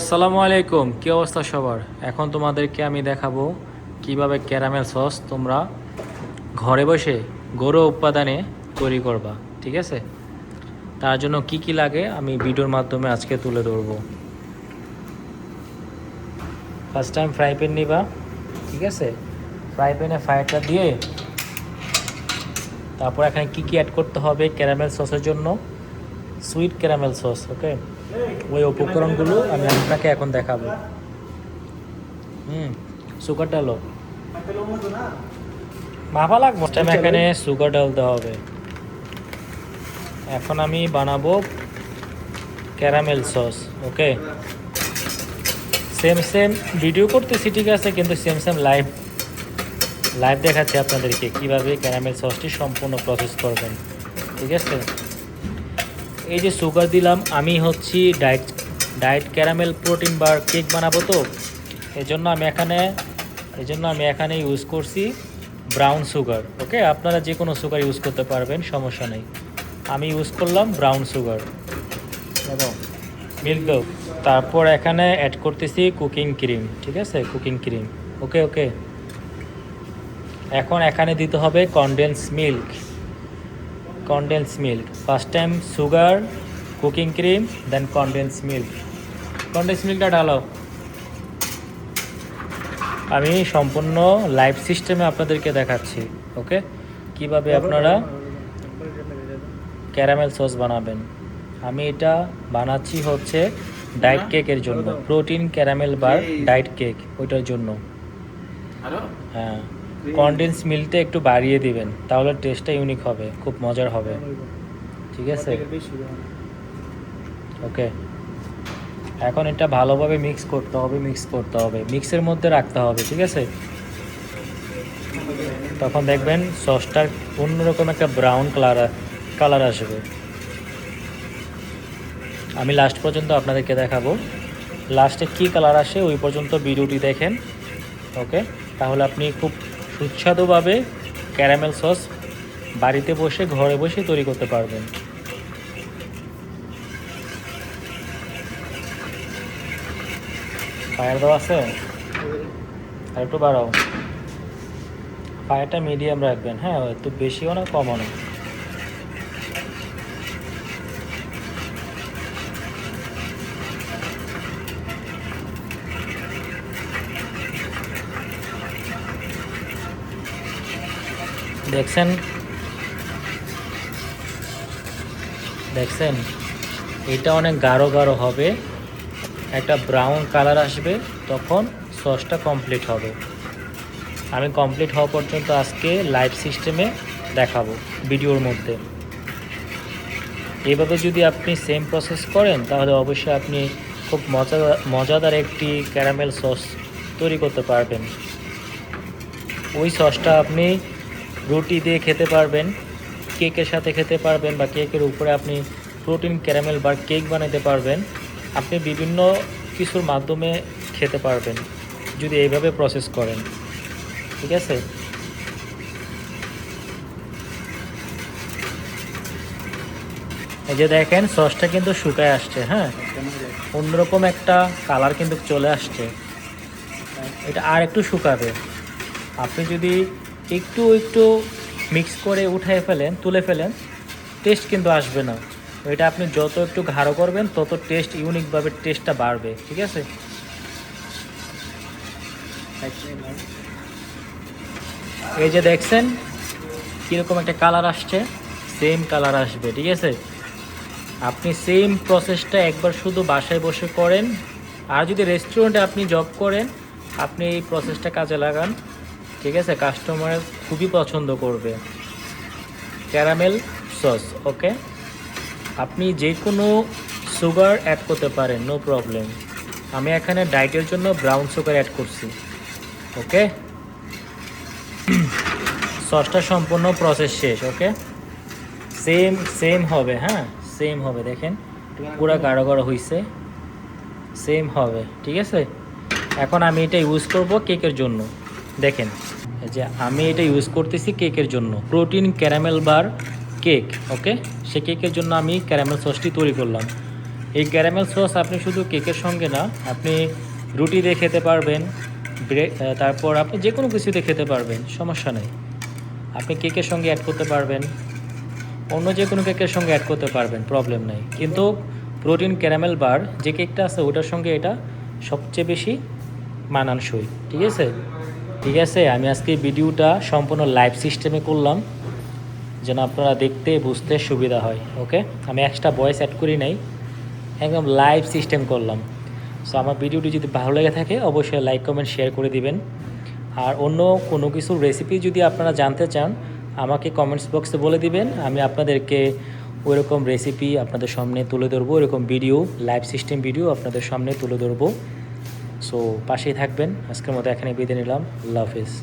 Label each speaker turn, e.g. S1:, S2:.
S1: আসসালামু আলাইকুম, কী অবস্থা সবার? এখন তোমাদেরকে আমি দেখাবো কীভাবে ক্যারামেল সস তোমরা ঘরে বসে গরু উপাদানে তৈরি করবা, ঠিক আছে? তার জন্য কি কি লাগে আমি ভিডিওর মাধ্যমে আজকে তুলে ধরবো। ফার্স্ট টাইম ফ্রাই প্যান নিবা, ঠিক আছে? ফ্রাই প্যানে ফায়ারটা দিয়ে তারপর এখানে কি কি অ্যাড করতে হবে ক্যারামেল সসের জন্য? সুইট ক্যারামেল সস ওকে ওই উপকরণগুলো আমি আপনাকে এখন দেখাবো। হুম সুগার ডালো মাপা লাগবে। এখানে সুগার ডালতে হবে। এখন আমি বানাবো caramel sauce okay same same video করতেছি, ঠিক আছে, কিন্তু সেম সেম লাইভ লাইভ দেখাচ্ছি আপনাদেরকে কীভাবে ক্যারামেল সসটি সম্পূর্ণ প্রসেস করবেন, ঠিক আছে? এই যে সুগার দিলাম, আমি হচ্ছি diet diet caramel protein bar cake বানাবো তো। এজন্য আমি এখানে, এজন্য আমি এখানে ইউজ করছি ব্রাউন সুগার ওকে আপনারা যে কোনো সুগার ইউজ করতে পারবেন, সমস্যা নেই। আমি ইউজ করলাম ব্রাউন সুগার এবং মিল্ক দো তারপর এখানে অ্যাড করতেছি কুকিং ক্রিম ঠিক আছে? কুকিং ক্রিম ওকে ওকে এখন এখানে দিতে হবে condense milk condense milk first time sugar cooking cream then condense milk condense মিল্কটা ঢালাও। আমি সম্পূর্ণ লাইভ সিস্টেমে আপনাদেরকে দেখাচ্ছি ওকে কীভাবে আপনারা ক্যারামেল সস বানাবেন। আমি এটা বানাচ্ছি হচ্ছে ডায়েট কেকের জন্য। Protein caramel bar diet cake ওইটার জন্য। হ্যাঁ। কনডেন্স মিল্কটা একটু বাড়িয়ে দিবেন তাহলে টেস্টটা ইউনিক হবে খুব মজার হবে। ঠিক আছে? ওকে এখন এটা ভালোভাবে মিক্স করতে হবে মিক্স করতে হবে। মিক্সের মধ্যে রাখতে হবে ঠিক আছে? তখন দেখবেন সসটার অন্যরকম একটা ব্রাউন কালার কালার আসবে। আমি লাস্ট পর্যন্ত আপনাদেরকে দেখাবো। লাস্টে কি কালার আসে ওই পর্যন্ত ভিডিওটি দেখেন। ওকে তাহলে আপনি খুব সুস্বাদুভাবে ক্যারামেল সস বাড়িতে বসে, ঘরে বসে তৈরি করতে পারবেন। ফায়ার দাও আছে? আর একটু বাড়াও। ফায়ারটা মিডিয়াম রাখবেন হ্যাঁ একটু বেশিও না, কমও না। দেখছেন? দেখছেন? এটা অনেক গাঢ় গাঢ় হবে। একটা ব্রাউন কালার আসবে, তখন সসটা কমপ্লিট হবে। আমি কমপ্লিট হওয়া পর্যন্ত আজকে লাইভ সিস্টেমে দেখাবো, ভিডিওর মধ্যে। এভাবে যদি আপনি সেম প্রসেস করেন, তাহলে অবশ্যই আপনি খুব মজা, মজাদার একটি ক্যারামেল সস তৈরি করতে পারবেন। ওই সসটা আপনি রুটি দিয়ে খেতে পারবেন, কেকের সাথে খেতে পারবেন বা কেকের উপরে আপনি প্রোটিন ক্যারামেল বা কেক বানাতে পারবেন। আপনি বিভিন্ন কিছুর মাধ্যমে খেতে পারবেন, যদি এইভাবে প্রসেস করেন। ঠিক আছে? এই যে দেখেন সসটা কিন্তু শুকায় আসছে হ্যাঁ? অন্যরকম একটা কালার কিন্তু চলে আসছে। এটা আর একটু শুকাবে। আপনি যদি একটু একটু মিক্স করে উঠায় ফেলেন, তুলে ফেলেন টেস্ট কিন্তু আসবে না। এটা আপনি যত একটু ঘাড়ো করবেন, তত টেস্ট ইউনিকভাবে টেস্টটা বাড়বে, ঠিক আছে? এই যে দেখছেন, কীরকম একটা কালার আসছে? সেম কালার আসবে, ঠিক আছে? আপনি সেম প্রসেসটা একবার শুধু বাসায় বসে করেন, আর যদি রেস্টুরেন্টে আপনি জব করেন, আপনি এই প্রসেসটা কাজে লাগান। ঠিক আছে? কাস্টমার খুবই পছন্দ করবে। ক্যারামেল সস ওকে আপনি যে কোনো সুগার অ্যাড করতে পারেন নো প্রবলেম আমি এখানে ডায়েটের জন্য ব্রাউন সুগার অ্যাড করছি ওকে সসটা সম্পূর্ণ প্রসেস শেষ ওকে সেম সেম হবে হ্যাঁ? সেম হবে, দেখেন। পুরো গাঢ় গাঢ় হয়েছে সেম হবে, ঠিক আছে? এখন আমি এটা ইউজ করব কেকের জন্য। দেখেন যে আমি এটা ইউজ করতেছি কেকের জন্য। Protein caramel bar cake okay সে কেকের জন্য আমি ক্যারামেল সসটি তৈরি করলাম। এই ক্যারামেল সস আপনি শুধু কেকের সঙ্গে না, আপনি রুটি দিয়ে খেতে পারবেন তারপর আপনি যে কোনো কিছুতে খেতে পারবেন, সমস্যা নেই। আপনি কেকের সঙ্গে অ্যাড করতে পারবেন, অন্য যে কোনো কেকের সঙ্গে অ্যাড করতে পারবেন প্রবলেম নেই। কিন্তু প্রোটিন ক্যারামেল বার যে কেকটা আছে, ওটার সঙ্গে এটা সবচেয়ে বেশি মানানসই, ঠিক আছে? ঠিক আছে, আমি আজকে ভিডিওটা সম্পূর্ণ লাইভ সিস্টেমে করলাম, যেন আপনারা দেখতে বুঝতে সুবিধা হয় ওকে আমি এক্সট্রা ভয়েস অ্যাড করি নাই, একদম লাইভ সিস্টেম করলাম। সো আমার ভিডিওটি যদি ভালো লেগে থাকে, অবশ্যই লাইক কমেন্ট শেয়ার করে দিবেন। আর অন্য কোনো কিছুর রেসিপি যদি আপনারা জানতে চান, আমাকে কমেন্টস বক্সে বলে দিবেন, আমি আপনাদেরকে ওইরকম রেসিপি আপনাদের সামনে তুলে ধরবো এরকম ভিডিও লাইভ সিস্টেম ভিডিও আপনাদের সামনে তুলে ধরবো। সো পাশেই থাকবেন। আজকের মতো এখানে বিদায় নিলাম। আল্লাহ হাফিজ।